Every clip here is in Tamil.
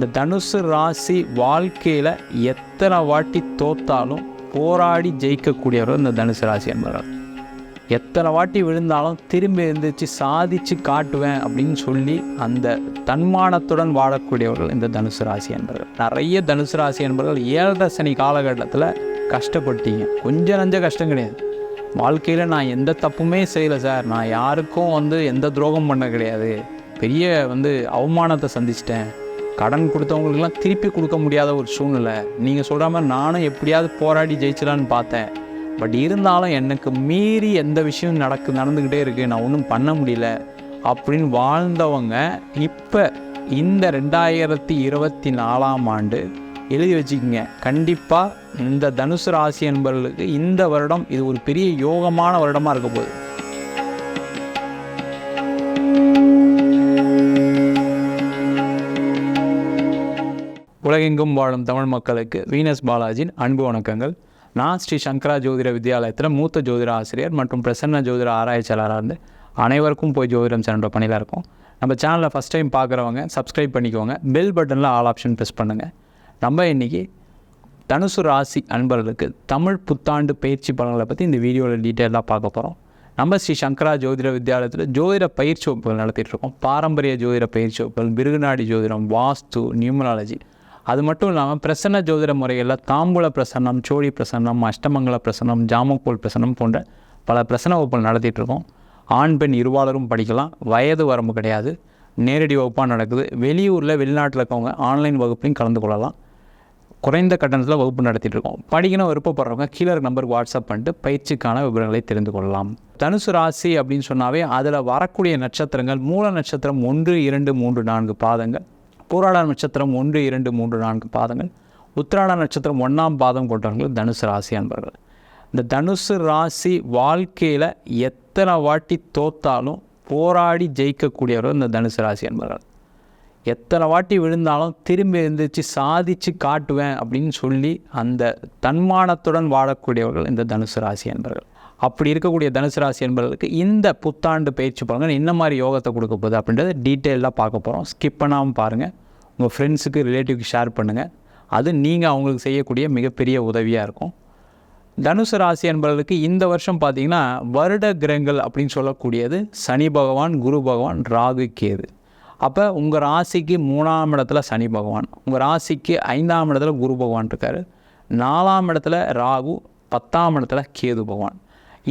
இந்த தனுசு ராசி வாழ்க்கையில் எத்தனை வாட்டி தோத்தாலும் போராடி ஜெயிக்கக்கூடியவர் இந்த தனுசு ராசி என்பவர். எத்தனை வாட்டி விழுந்தாலும் திரும்பி எழுந்திரிச்சு சாதிச்சு காட்டுவேன் அப்படின்னு சொல்லி அந்த தன்மானத்துடன் வாழக்கூடியவர்கள் இந்த தனுசு ராசி என்பவர்கள் நிறைய தனுசு ராசி என்பவர்கள் ஏழரை சனி காலகட்டத்தில் கஷ்டப்பட்டீங்க. கொஞ்சம் நஞ்ச கஷ்டம் கிடையாது. வாழ்க்கையில் நான் எந்த தப்புமே செய்யலை சார். நான் யாருக்கும் வந்து எந்த துரோகம் பண்ண கிடையாது. பெரிய வந்து அவமானத்தை சந்திச்சிட்டேன். கடன் கொடுத்தவங்களுக்குலாம் திருப்பி கொடுக்க முடியாத ஒரு சூழ்நிலை. நீங்கள் சொல்கிற மாதிரி நானும் எப்படியாவது போராடி ஜெயிச்சிடலான்னு பார்த்தேன். பட் இருந்தாலும் எனக்கு மீறி எந்த விஷயம் நடக்கு நடந்துக்கிட்டே இருக்குது நான் ஒன்றும் பண்ண முடியல. அப்படின்னு வாழ்ந்தவங்க இப்போ இந்த ரெண்டாயிரத்தி இருபத்தி நாலாம் ஆண்டு எழுதி வச்சுக்கோங்க. கண்டிப்பாக இந்த தனுசு ராசி என்பவர்களுக்கு இந்த வருடம் இது ஒரு பெரிய யோகமான வருடமாக இருக்க போகுது. உலகெங்கும் வாழும் தமிழ் மக்களுக்கு வீனஸ் பாலாஜியின் அன்பு வணக்கங்கள். நான் ஸ்ரீ சங்கரா ஜோதிட வித்யாலயத்தில் மூத்த ஜோதிட ஆசிரியர் மற்றும் பிரசன்ன ஜோதிட ஆராய்ச்சியாளராக இருந்து அனைவருக்கும் போய் ஜோதிடம் சேனல் பணியில் இருக்கும். நம்ம சேனலில் ஃபஸ்ட் டைம் பார்க்குறவங்க சப்ஸ்கிரைப் பண்ணிக்கோங்க. பெல் பட்டனில் ஆல் ஆப்ஷன் ப்ரெஸ் பண்ணுங்கள் நம்ம இன்றைக்கி தனுசு ராசி அன்பர்களுக்கு தமிழ் புத்தாண்டு பயிற்சி பலன்களை பற்றி இந்த வீடியோவில் டீட்டெயிலாக பார்க்க போகிறோம் நம்ம ஸ்ரீ சங்கரா ஜோதிட வித்யாலயத்தில் ஜோதிட பயிற்சி வகுப்புகள் நடத்திட்டு இருக்கோம். பாரம்பரிய ஜோதிட பயிற்சி வகுப்புகள் மிருகநாடி ஜோதிடம் வாஸ்து நியூமராலஜி அது மட்டும் இல்லாமல் பிரசன்ன ஜோதிட முறையில் தாம்பூல பிரசன்னம் சோழி பிரசன்னம் அஷ்டமங்கல பிரசன்னம் ஜாமக்கோல் பிரசன்னம் போன்ற பல பிரசன்ன வகுப்புகள் நடத்திட்டு இருக்கோம். ஆண் பெண் இருவாளரும் படிக்கலாம். வயது வரம்பு கிடையாது. நேரடி வகுப்பாக நடக்குது. வெளியூரில் வெளிநாட்டில் இருக்கவங்க ஆன்லைன் வகுப்புலையும் கலந்து கொள்ளலாம். குறைந்த கட்டணத்தில் வகுப்பு நடத்திட்டு இருக்கோம். படிக்கணும் விருப்பப்படுறவங்க கீழே இருக்க நம்பருக்கு வாட்ஸ்அப் பண்ணிட்டு பயிற்சிக்கான விவரங்களை தெரிந்து கொள்ளலாம். தனுசு ராசி அப்படின்னு சொன்னாவே அதில் வரக்கூடிய நட்சத்திரங்கள் மூல நட்சத்திரம் ஒன்று இரண்டு மூன்று நான்கு பாதங்கள். பூராட நட்சத்திரம் ஒன்று இரண்டு மூன்று நான்கு பாதங்கள் உத்திராட நட்சத்திரம் ஒன்றாம் பாதம் கொண்டவர்கள் தனுசு ராசி அன்பர்கள். இந்த தனுசு ராசி வாழ்க்கையில் எத்தனை வாட்டி தோத்தாலும் போராடி ஜெயிக்கக்கூடியவர்கள் இந்த தனுசு ராசி அன்பர்கள். எத்தனை வாட்டி விழுந்தாலும் திரும்பி எழுந்திரிச்சு சாதிச்சு காட்டுவேன் அப்படின்னு சொல்லி அந்த தன்மானத்துடன் வாழக்கூடியவர்கள் இந்த தனுசு ராசி என்பவர்கள் அப்படி இருக்கக்கூடிய தனுசு ராசி என்பவர்களுக்கு இந்த புத்தாண்டு பயிற்சி பலன்கள் என்ன மாதிரி யோகத்தை கொடுக்க போகுது அப்படின்றத டீட்டெயிலாக பார்க்க போகிறோம் ஸ்கிப் பண்ணாமல் பாருங்கள் உங்கள் ஃப்ரெண்ட்ஸுக்கு ரிலேட்டிவ்க்கு ஷேர் பண்ணுங்கள் அது நீங்கள் அவங்களுக்கு செய்யக்கூடிய மிகப்பெரிய உதவியாக இருக்கும். தனுசு ராசி என்பவர்களுக்கு இந்த வருஷம் பார்த்தீங்கன்னா வருட கிரகங்கள் அப்படின்னு சொல்லக்கூடியது சனி பகவான் குரு பகவான் ராகு கேது. அப்போ உங்கள் ராசிக்கு மூணாம் இடத்துல சனி பகவான் உங்கள் ராசிக்கு ஐந்தாம் இடத்துல குரு பகவான் இருக்கார். நாலாம் இடத்துல ராகு பத்தாம் இடத்துல கேது பகவான்.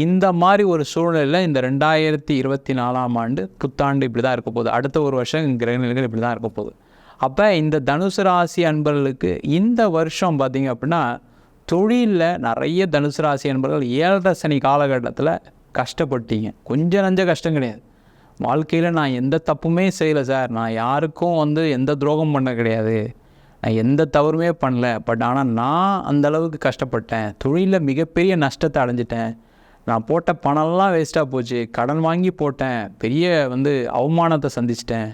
இந்த மாதிரி ஒரு சூழ்நிலையில் இந்த ரெண்டாயிரத்தி இருபத்தி நாலாம் ஆண்டு புத்தாண்டு இப்படி தான் இருக்க போகுது. அடுத்த ஒரு வருஷம் கிரகநிலைகள் இப்படி தான் இருக்க போகுது. அப்போ இந்த தனுசு ராசி அன்பர்களுக்கு இந்த வருஷம் பார்த்திங்க அப்படின்னா தொழிலில் நிறைய தனுசு ராசி அன்பர்கள் ஏழரை சனி காலகட்டத்தில் கஷ்டப்பட்டீங்க. கொஞ்சம் நஞ்ச கஷ்டம் கிடையாது. வாழ்க்கையில் நான் எந்த தப்புமே செய்யலை சார் நான் யாருக்கும் வந்து எந்த துரோகம் பண்ண கிடையாது. நான் எந்த தவறுமே பண்ணல. பட் ஆனால் நான் அந்த அளவுக்கு கஷ்டப்பட்டேன். தொழிலில் மிகப்பெரிய நஷ்டத்தை அடைஞ்சிட்டேன். நான் போட்ட பணம்லாம் வேஸ்ட்டாக போச்சு. கடன் வாங்கி போட்டேன். பெரிய வந்து அவமானத்தை சந்திச்சிட்டேன்.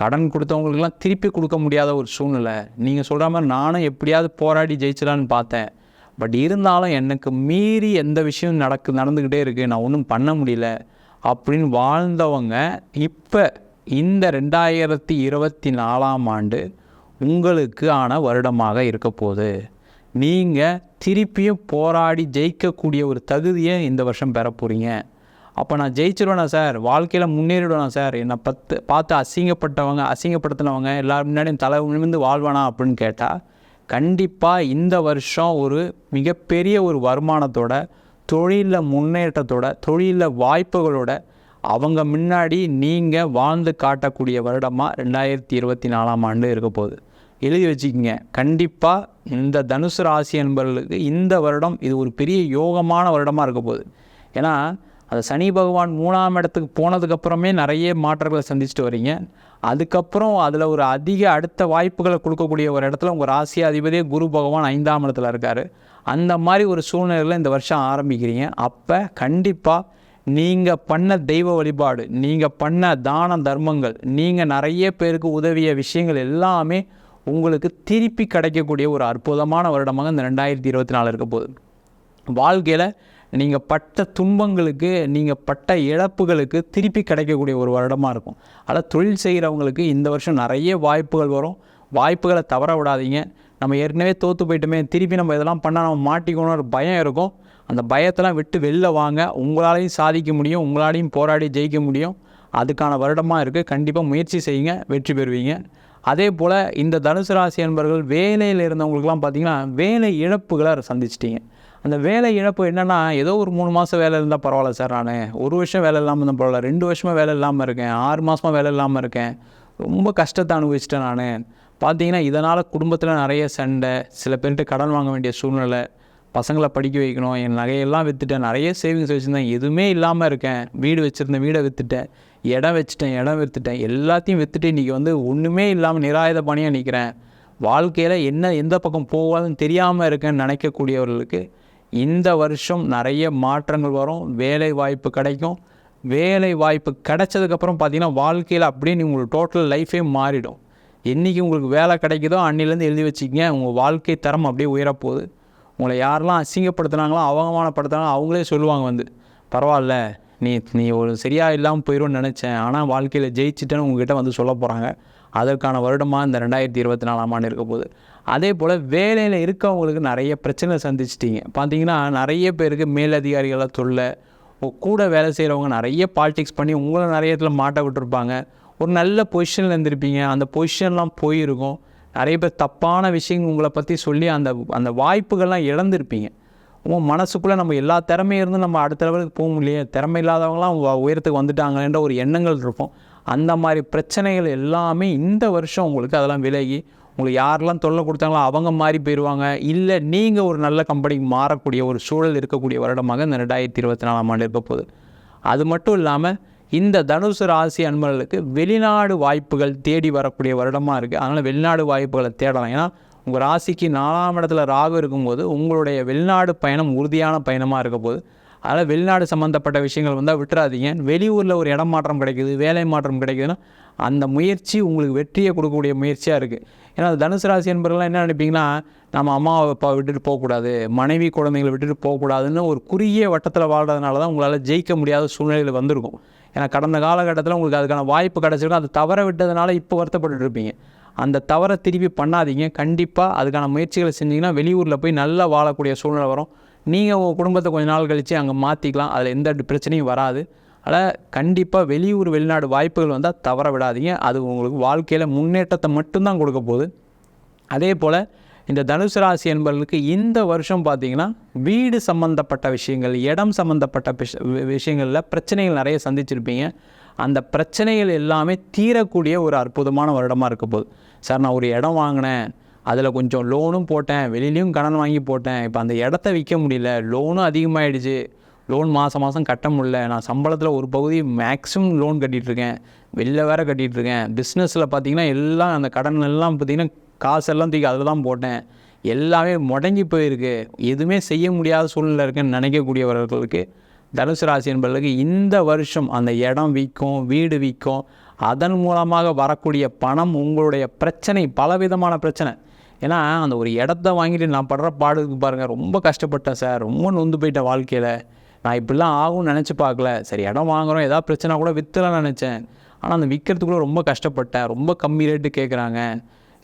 கடன் கொடுத்தவங்களுக்குலாம் திருப்பி கொடுக்க முடியாத ஒரு சூழ்நிலை. நீங்கள் சொல்கிற மாதிரி நானும் எப்படியாவது போராடி ஜெயிச்சிடலான்னு பார்த்தேன். பட் இருந்தாலும் எனக்கு மீறி எந்த விஷயம் நடக்கு நடந்துக்கிட்டே இருக்குது நான் ஒன்றும் பண்ண முடியல. அப்படின்னு வாழ்ந்தவங்க இப்போ இந்த ரெண்டாயிரத்தி இருபத்தி நாலாம் ஆண்டு உங்களுக்கு ஆன வருடமாக இருக்க போகுது. நீங்கள் திருப்பியும் போராடி ஜெயிக்கக்கூடிய ஒரு தகுதியை இந்த வருஷம் பெற போகிறீங்க அப்போ நான் ஜெயிச்சிருவேனா சார்? வாழ்க்கையில் முன்னேறிடுவேனா சார்? என்னை பத்து பார்த்து அசிங்கப்பட்டவங்க அசிங்கப்படுத்தினவங்க எல்லாரும் முன்னாடியும் தலை நிமிந்து வாழ்வானா அப்படின்னு கேட்டால் கண்டிப்பாக இந்த வருஷம் ஒரு மிகப்பெரிய ஒரு வருமானத்தோட தொழிலில் முன்னேற்றத்தோட தொழிலில் வாய்ப்புகளோட அவங்க முன்னாடி நீங்கள் வாழ்ந்து காட்டக்கூடிய வருடமாக ரெண்டாயிரத்தி இருபத்தி நாலாம் ஆண்டு இருக்க போகுது. எழுதி வச்சுக்கிங்க. கண்டிப்பாக இந்த தனுசு ராசி என்பவர்களுக்கு இந்த வருடம் இது ஒரு பெரிய யோகமான வருடமாக இருக்க போகுது. ஏன்னா அந்த சனி பகவான் மூணாம் இடத்துக்கு போனதுக்கப்புறமே நிறைய மாற்றங்களை சந்திச்சுட்டு வரீங்க. அதுக்கப்புறம் அதில் ஒரு அதிக அடுத்த வாய்ப்புகளை கொடுக்கக்கூடிய ஒரு இடத்துல உங்கள் ராசி அதிபதியே குரு பகவான் ஐந்தாம் இடத்துல இருக்கார். அந்த மாதிரி ஒரு சூழ்நிலையில் இந்த வருஷம் ஆரம்பிக்கிறீங்க. அப்போ கண்டிப்பாக நீங்கள் பண்ண தெய்வ வழிபாடு நீங்கள் பண்ண தான தர்மங்கள் நீங்கள் நிறைய பேருக்கு உதவிய விஷயங்கள் எல்லாமே உங்களுக்கு திருப்பி கிடைக்கக்கூடிய ஒரு அற்புதமான வருடமாக இந்த ரெண்டாயிரத்தி இருபத்தி நாலு இருக்க போகுது. வாழ்க்கையில் நீங்கள் பட்ட துன்பங்களுக்கு நீங்கள் பட்ட இழப்புகளுக்கு திருப்பி கிடைக்கக்கூடிய ஒரு வருடமாக இருக்கும். ஆனால் தொழில் செய்கிறவங்களுக்கு இந்த வருஷம் நிறைய வாய்ப்புகள் வரும். வாய்ப்புகளை தவற விடாதீங்க. நம்ம ஏற்கனவே தோற்று போயிட்டுமே திருப்பி நம்ம இதெல்லாம் பண்ணால் நம்ம மாட்டிக்கணும்னு ஒரு பயம் இருக்கும். அந்த பயத்தெல்லாம் விட்டு வெளில வாங்க. உங்களாலையும் சாதிக்க முடியும். உங்களாலையும் போராடி ஜெயிக்க முடியும். அதுக்கான வருடமாக இருக்குது கண்டிப்பாக முயற்சி செய்யுங்க. வெற்றி பெறுவீங்க. அதே போல் இந்த தனுசு ராசி என்பவர்கள் வேலையில் இருந்தவங்களுக்குலாம் பார்த்திங்கன்னா வேலை இழப்புகளை சந்திச்சிட்டிங்க. அந்த வேலை இழப்பு என்னென்னா ஏதோ ஒரு மூணு மாதம் வேலை இருந்தால் பரவாயில்ல சார் நான். ஒரு வருஷம் வேலை இல்லாமல் இருந்தால் பரவாயில்ல ரெண்டு வருஷமாக வேலை இல்லாமல் இருக்கேன். ஆறு மாதமாக வேலை இல்லாமல் இருக்கேன். ரொம்ப கஷ்டத்தை அனுபவிச்சிட்டேன் நான். பார்த்தீங்கன்னா இதனால் குடும்பத்தில் நிறைய சண்டை சில பேர்கிட்ட கடன் வாங்க வேண்டிய சூழ்நிலை பசங்களை படிக்க வைக்கணும் என் நகையெல்லாம் விற்றுட்டேன் நிறைய சேவிங்ஸ் வச்சுருந்தேன். எதுவுமே இல்லாமல் இருக்கேன். வீடு வச்சுருந்தேன் வீடை விற்றுட்டேன் இடம் வச்சுட்டேன் இடம் விற்றுட்டேன் எல்லாத்தையும் விற்றுட்டு இன்றைக்கி வந்து ஒன்றுமே இல்லாமல் நிராயுத பணியாக நிற்கிறேன் வாழ்க்கையில் என்ன எந்த பக்கம் போகாதுன்னு தெரியாமல் இருக்கேன்னு நினைக்கக்கூடியவர்களுக்கு இந்த வருஷம் நிறைய மாற்றங்கள் வரும். வேலை வாய்ப்பு கிடைக்கும். வேலை வாய்ப்பு கிடைச்சதுக்கப்புறம் பார்த்திங்கன்னா வாழ்க்கையில் அப்படியே நீ உங்களுக்கு டோட்டல் லைஃபே மாறிடும். என்றைக்கு உங்களுக்கு வேலை கிடைக்குதோ அன்னிலேருந்து எழுதி வச்சுக்கிங்க. உங்கள் வாழ்க்கை தரம் அப்படியே உயரப்போகுது. உங்களை யாரெல்லாம் அசிங்கப்படுத்துனாங்களோ அவமானப்படுத்துனாங்களோ அவங்களே சொல்லுவாங்க வந்து பரவாயில்ல நீ நீ ஒரு சரியாக இல்லாமல் போயிடும்னு நினச்சேன். ஆனால் வாழ்க்கையில் ஜெயிச்சிட்டேன்னு உங்ககிட்ட வந்து சொல்ல போகிறாங்க அதற்கான வருடமாக இந்த ரெண்டாயிரத்தி இருபத்தி நாலாம் ஆண்டு இருக்க போகுது. அதே போல் வேலையில் இருக்கவங்களுக்கு நிறைய பிரச்சனை சந்திச்சிட்டிங்க. பார்த்தீங்கன்னா நிறைய பேருக்கு மேலதிகாரிகளாக தொல்லை கூட வேலை செய்கிறவங்க நிறைய பாலிடிக்ஸ் பண்ணி உங்களை நிறைய இடத்துல மாட்ட விட்டுருப்பாங்க. ஒரு நல்ல பொசிஷனில் இருந்திருப்பீங்க. அந்த பொசிஷன்லாம் போயிருக்கும். நிறைய பேர் தப்பான விஷயங்கள் உங்களை பற்றி சொல்லி அந்த அந்த வாய்ப்புகள்லாம் இழந்திருப்பீங்க. உங்கள் மனசுக்குள்ளே நம்ம எல்லா திறமையும் இருந்து நம்ம அடுத்த லெவலுக்கு போக முடியல திறமை இல்லாதவங்களாம் உயரத்துக்கு வந்துட்டாங்கன்ற ஒரு எண்ணங்கள் இருக்கும். அந்த மாதிரி பிரச்சனைகள் எல்லாமே இந்த வருஷம் உங்களுக்கு அதெல்லாம் விலகி உங்களுக்கு யாரெல்லாம் தொல்லை கொடுத்தாங்களோ அவங்க மாறி போயிடுவாங்க இல்லை நீங்கள் ஒரு நல்ல கம்பெனிக்கு மாறக்கூடிய ஒரு சூழல் இருக்கக்கூடிய வருடமாக இந்த ரெண்டாயிரத்தி இருபத்தி நாலாம் ஆண்டு இருக்க போகுது. அது மட்டும் இல்லாமல் இந்த தனுசு ராசி அன்பர்களுக்கு வெளிநாடு வாய்ப்புகள் தேடி வரக்கூடிய வருடமாக இருக்குது அதனால் வெளிநாடு வாய்ப்புகளை தேடலாம். ஏன்னா உங்கள் ராசிக்கு நாலாம் இடத்துல ராகு இருக்கும்போது உங்களுடைய வெளிநாடு பயணம் உறுதியான பயணமாக இருக்க போது அதனால் வெளிநாடு சம்மந்தப்பட்ட விஷயங்கள் வந்தால் விட்டுறாதீங்க. வெளியூரில் ஒரு இடம் மாற்றம் கிடைக்குது வேலை மாற்றம் கிடைக்குதுன்னா அந்த முயற்சி உங்களுக்கு வெற்றியை கொடுக்கக்கூடிய முயற்சியாக இருக்குது ஏன்னா அது தனுசு ராசி என்பவர்கள்லாம் என்ன நினைப்பீங்கன்னா நம்ம அம்மா அப்பா விட்டுட்டு போகக்கூடாது மனைவி குழந்தைங்களை விட்டுட்டு போகக்கூடாதுன்னு ஒரு குறுகிய வட்டத்தில் வாழ்கிறதுனால தான் உங்களால் ஜெயிக்க முடியாத சூழ்நிலையில் வந்திருக்கும். ஏன்னா கடந்த காலகட்டத்தில் உங்களுக்கு அதுக்கான வாய்ப்பு கிடச்சிருக்கும் அது தவற விட்டதுனால இப்போ வருத்தப்பட்டுட்டு இருப்பீங்க. அந்த தவறை திருப்பி பண்ணாதீங்க. கண்டிப்பாக அதுக்கான முயற்சிகளை செஞ்சிங்கன்னா வெளியூரில் போய் நல்லா வாழக்கூடிய சூழ்நிலை வரும். நீங்கள் உங்கள் குடும்பத்தை கொஞ்ச நாள் கழித்து அங்கே மாற்றிக்கலாம் அதில் எந்த பிரச்சனையும் வராது. அதனால் கண்டிப்பாக வெளியூர் வெளிநாடு வாய்ப்புகள் வந்தால் தவற விடாதீங்க. அது உங்களுக்கு வாழ்க்கையில் முன்னேற்றத்தை மட்டும்தான் கொடுக்க போகுது. அதே போல் இந்த தனுசு ராசி என்பவர்களுக்கு இந்த வருஷம் பார்த்தீங்கன்னா வீடு சம்மந்தப்பட்ட விஷயங்கள் இடம் சம்மந்தப்பட்ட விஷயங்களில் பிரச்சனைகள் நிறைய சந்திச்சிருப்பீங்க. அந்த பிரச்சனைகள் எல்லாமே தீரக்கூடிய ஒரு அற்புதமான வருடமாக இருக்க போகுது. சார் நான் ஒரு இடம் வாங்கினேன். அதில் கொஞ்சம் லோனும் போட்டேன். வெளியிலையும் கடன் வாங்கி போட்டேன். இப்போ அந்த இடத்த விற்க முடியல. லோனும் அதிகமாகிடுச்சு லோன் மாதம் மாதம் கட்ட முடியல. நான் சம்பளத்தில் ஒரு பகுதி மேக்ஸிமம் லோன் கட்டிகிட்ருக்கேன் வெளில வேறு கட்டிகிட்ருக்கேன் பிஸ்னஸில் பார்த்தீங்கன்னா எல்லாம் அந்த கடன் எல்லாம் பார்த்தீங்கன்னா காசெல்லாம் தூக்கி அதில் தான் போட்டேன். எல்லாமே முடங்கி போயிருக்கு. எதுவுமே செய்ய முடியாத சூழ்நிலை இருக்குன்னு நினைக்கக்கூடியவர்களுக்கு தனுசு ராசி என்பவர்களுக்கு இந்த வருஷம் அந்த இடம் விற்கும் வீடு விற்கும் அதன் மூலமாக வரக்கூடிய பணம் உங்களுடைய பிரச்சனை பலவிதமான பிரச்சனை. ஏன்னா அந்த ஒரு இடத்த வாங்கிட்டு நான் படுற பாடுக்கு பாருங்கள் ரொம்ப கஷ்டப்பட்டேன் சார். ரொம்ப நொந்து போயிட்டேன் வாழ்க்கையில். நான் இப்படிலாம் ஆகும்னு நினச்சி பார்க்கல. சரி இடம் வாங்குறோம் ஏதாவது பிரச்சனை கூட விற்றுலாம் நினச்சேன். ஆனால் அந்த விற்கிறதுக்குள்ள ரொம்ப கஷ்டப்பட்டேன். ரொம்ப கம்மி ரேட்டு கேட்குறாங்க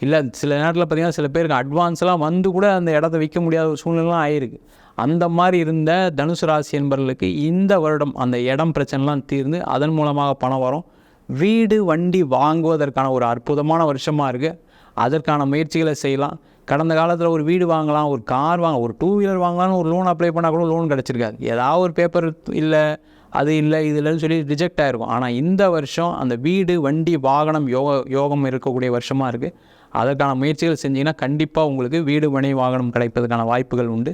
இல்லை சில நேரத்தில் பார்த்திங்கன்னா சில பேருக்கு அட்வான்ஸ்லாம் வந்து கூட அந்த இடத்த விற்க முடியாத ஒரு சூழ்நிலாம் ஆயிருக்கு. அந்த மாதிரி இருந்த தனுசு ராசி என்பவர்களுக்கு இந்த வருடம் அந்த இடம் பிரச்சனைலாம் தீர்ந்து அதன் மூலமாக பணம் வரும். வீடு வண்டி வாங்குவதற்கான ஒரு அற்புதமான வருஷமாக இருக்குது அதற்கான முயற்சிகளை செய்யலாம். கடந்த காலத்தில் ஒரு வீடு வாங்கலாம் ஒரு கார் வாங்க ஒரு டூ வீலர் வாங்கலாம்னு ஒரு லோன் அப்ளை பண்ணால் கூட லோன் கிடச்சிருக்காது. ஏதாவது ஒரு பேப்பர் இல்லை அது இல்லை இது இல்லைன்னு சொல்லி ரிஜெக்ட் ஆகிருக்கும் ஆனால் இந்த வருஷம் அந்த வீடு வண்டி வாகனம் யோக யோகம் இருக்கக்கூடிய வருஷமாக இருக்குது அதற்கான முயற்சிகள் செஞ்சிங்கன்னா கண்டிப்பாக உங்களுக்கு வீடு மனை வாகனம் கிடைப்பதற்கான வாய்ப்புகள் உண்டு.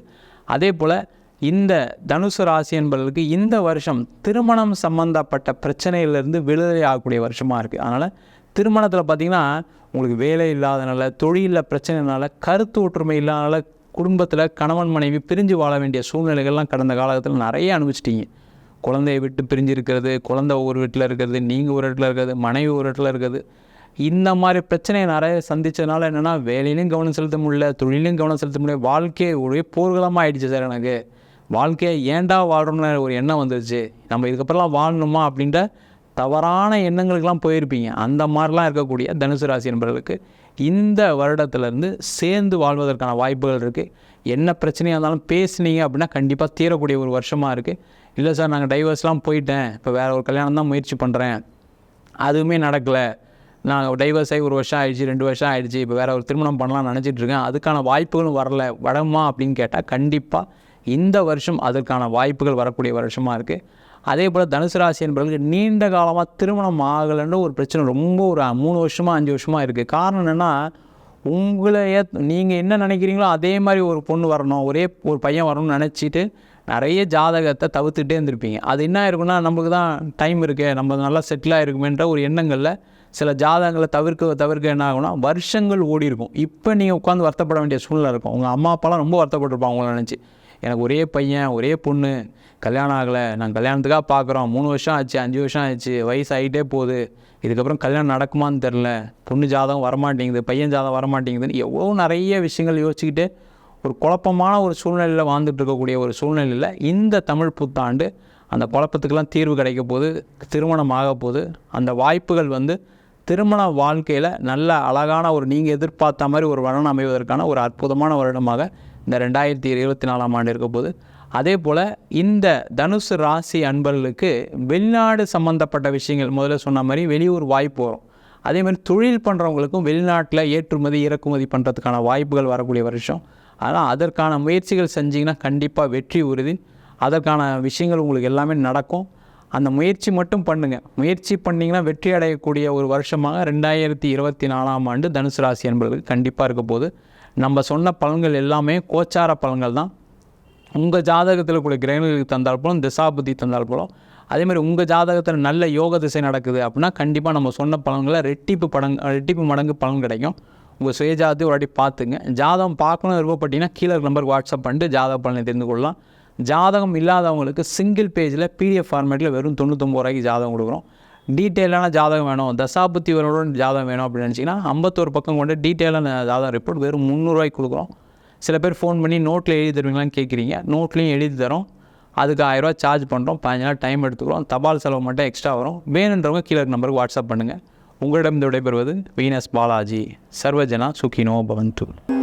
அதே போல் இந்த தனுசு ராசி என்பவர்களுக்கு இந்த வருஷம் திருமணம் சம்பந்தப்பட்ட பிரச்சனையிலேருந்து விடுதலை ஆகக்கூடிய வருஷமாக இருக்குது அதனால் திருமணத்தில் பார்த்திங்கன்னா உங்களுக்கு வேலை இல்லாதனால தொழிலில் பிரச்சனைனால கருத்து ஒற்றுமை இல்லாதனால குடும்பத்தில் கணவன் மனைவி பிரிஞ்சு வாழ வேண்டிய சூழ்நிலைகள்லாம் கடந்த காலத்தில் நிறைய அனுபவிச்சிட்டிங்க. குழந்தையை விட்டு பிரிஞ்சு இருக்கிறது குழந்தை ஒரு வீட்டில் இருக்கிறது நீங்கள் ஒரு இடத்துல இருக்கிறது மனைவி ஒரு இடத்துல இருக்கிறது. இந்த மாதிரி பிரச்சனையை நிறைய சந்தித்ததுனால என்னென்னா வேலையிலையும் கவனம் செலுத்த முடியல தொழிலையும் கவனம் செலுத்த முடியல வாழ்க்கையை ஒரே போர்க்களமாக ஆயிடுச்சு சார் எனக்கு. வாழ்க்கையை ஏன்டா வாழ்கிறோம்னு ஒரு எண்ணம் வந்துருச்சு. நம்ம இதுக்கப்புறம்லாம் வாழணுமா அப்படின்ற தவறான எண்ணங்களுக்கெல்லாம் போயிருப்பீங்க. அந்த மாதிரிலாம் இருக்கக்கூடிய தனுசு ராசி நண்பர்களுக்கு இந்த வருடத்துலேருந்து சேர்ந்து வாழ்வதற்கான வாய்ப்புகள் இருக்குது என்ன பிரச்சனையாக இருந்தாலும் பேசுனீங்க அப்படின்னா கண்டிப்பாக தீரக்கூடிய ஒரு வருஷமாக இருக்குது இல்லை சார் நாங்கள் டைவர்ஸ்லாம் போயிட்டேன். இப்போ வேறு ஒரு கல்யாணம் தான் முயற்சி பண்ணுறேன் அதுவுமே நடக்கலை. நான் டைவர்ஸ் ஆகி ஒரு வருஷம் ஆயிடுச்சு ரெண்டு வருஷம் ஆகிடுச்சு இப்போ வேறு ஒரு திருமணம் பண்ணலாம்னு நினச்சிட்ருக்கேன் அதுக்கான வாய்ப்புகளும் வரல. வடமா அப்படின்னு கேட்டால் கண்டிப்பாக இந்த வருஷம் அதற்கான வாய்ப்புகள் வரக்கூடிய வருஷமாக இருக்குது அதே போல் தனுசு ராசி என்பவர்களுக்கு நீண்ட காலமாக திருமணம் ஆகலைன்ற ஒரு பிரச்சனை ரொம்ப ஒரு மூணு வருஷமாக அஞ்சு வருஷமாக இருக்குது காரணம் என்னென்னா உங்களை நீங்கள் என்ன நினைக்கிறீங்களோ அதே மாதிரி ஒரு பொண்ணு வரணும் ஒரே ஒரு பையன் வரணும்னு நினச்சிட்டு நிறைய ஜாதகத்தை தவிர்த்துட்டே இருந்திருப்பீங்க. அது என்ன இருக்குன்னா நமக்கு தான் டைம் இருக்குது நம்ம நல்லா செட்டில் ஆகிருக்குமேன்ற ஒரு எண்ணங்களில் சில ஜாதகங்களை தவிர்க்க தவிர்க்க என்ன ஆகும்னா வருஷங்கள் ஓடி இருக்கும் இப்போ நீங்கள் உட்காந்து வருத்தப்பட வேண்டிய சூழ்நிலை இருக்கும். உங்கள் அம்மா அப்பாலாம் ரொம்ப வருத்தப்பட்டிருப்பாங்க உங்களை நினச்சி. எனக்கு ஒரே பையன் ஒரே பொண்ணு. கல்யாணம் ஆகலை. நான் கல்யாணத்துக்காக பார்க்குறோம். மூணு வருஷம் ஆச்சு அஞ்சு வருஷம் ஆச்சு. வயசு ஆகிட்டே போகுது. இதுக்கப்புறம் கல்யாணம் நடக்குமான்னு தெரில பொண்ணு ஜாதகம் வரமாட்டேங்குது பையன் ஜாதகம் வரமாட்டேங்குதுன்னு எவ்வளோ நிறைய விஷயங்கள் யோசிச்சுக்கிட்டு ஒரு குழப்பமான ஒரு சூழ்நிலையில் வாழ்ந்துட்டு இருக்கக்கூடிய ஒரு சூழ்நிலையில் இந்த தமிழ் புத்தாண்டு அந்த குழப்பத்துக்கெல்லாம் தீர்வு கிடைக்க போது திருமணம் ஆக போது அந்த வாய்ப்புகள் வந்து திருமண வாழ்க்கையில் நல்ல அழகான ஒரு நீங்கள் எதிர்பார்த்த மாதிரி ஒரு வருடம் அமைவதற்கான ஒரு அற்புதமான வருடமாக இந்த ரெண்டாயிரத்தி இருபத்தி நாலாம் ஆண்டு இருக்க போது அதே போல் இந்த தனுசு ராசி அன்பர்களுக்கு வெளிநாடு சம்மந்தப்பட்ட விஷயங்கள் முதல்ல சொன்ன மாதிரி வெளியூர் வாய்ப்பு வரும். அதே மாதிரி தொழில் பண்ணுறவங்களுக்கும் வெளிநாட்டில் ஏற்றுமதி இறக்குமதி பண்ணுறதுக்கான வாய்ப்புகள் வரக்கூடிய வருஷம். ஆனால் அதற்கான முயற்சிகள் செஞ்சிங்கன்னா கண்டிப்பாக வெற்றி உறுதி. அதற்கான விஷயங்கள் உங்களுக்கு எல்லாமே நடக்கும். அந்த முயற்சி மட்டும் பண்ணுங்கள் முயற்சி பண்ணிங்கன்னா வெற்றி அடையக்கூடிய ஒரு வருஷமாக ரெண்டாயிரத்தி இருபத்தி நாலாம் ஆண்டு தனுசு ராசி என்பவர்களுக்கு கண்டிப்பாக இருக்க போது நம்ம சொன்ன பலன்கள் எல்லாமே கோச்சார பலன்கள் தான். உங்கள் ஜாதகத்தில் கூட கிரகங்களுக்கு தந்தால் போலும் திசாபுத்தி தந்தால் போலும் அதேமாதிரி உங்கள் ஜாதகத்தில் நல்ல யோக திசை நடக்குது அப்படின்னா கண்டிப்பாக நம்ம சொன்ன பலன்களை ரெட்டிப்பு படங்கு ரெட்டிப்பு மடங்கு பலன் கிடைக்கும். உங்கள் சுயஜாதத்தை ஒரு வாட்டி பார்த்துங்க. ஜாதகம் பார்க்கணும் விருப்பப்பட்டீங்கன்னா கீழே நம்பருக்கு வாட்ஸ்அப் பண்ணிட்டு ஜாதக பலனை தெரிந்து கொள்ளலாம். ஜாதகம் இல்லாதவங்களுக்கு சிங்கிள் பேஜில் பிடிஎஃப் ஃபார்மேட்டில் வெறும் தொண்ணூத்தொம்பது ரூபாய்க்கு ஜாதகம் கொடுக்குறோம். டீட்டெயிலான ஜாதகம் வேணும் தசாபுத்தி வரோட ஜாதகம் வேணும் அப்படின்னு நினச்சிங்கன்னா ஐம்பத்தோரு பக்கம் கொண்டு டீட்டெயிலான ஜாதகம் ரிப்போர்ட் வெறும் முந்நூறுரூவாய்க்கு கொடுக்குறோம். சில பேர் ஃபோன் பண்ணி நோட்டில் எழுதி தருவீங்களான்னு கேட்குறீங்க நோட்லேயும் எழுதி தரோம். அதுக்கு ஆயிரரூவா சார்ஜ் பண்ணுறோம் பதினஞ்சு நாள் டைம் எடுத்துக்கிறோம். தபால் செலவு மட்டும் எக்ஸ்ட்ரா வரும். வேணுன்றவங்க கீழே நம்பருக்கு வாட்ஸ்அப் பண்ணுங்கள் உங்களிடம் விடைபெறுவது வீனஸ் பாலாஜி. சர்வஜனா சுகினோ பவந்து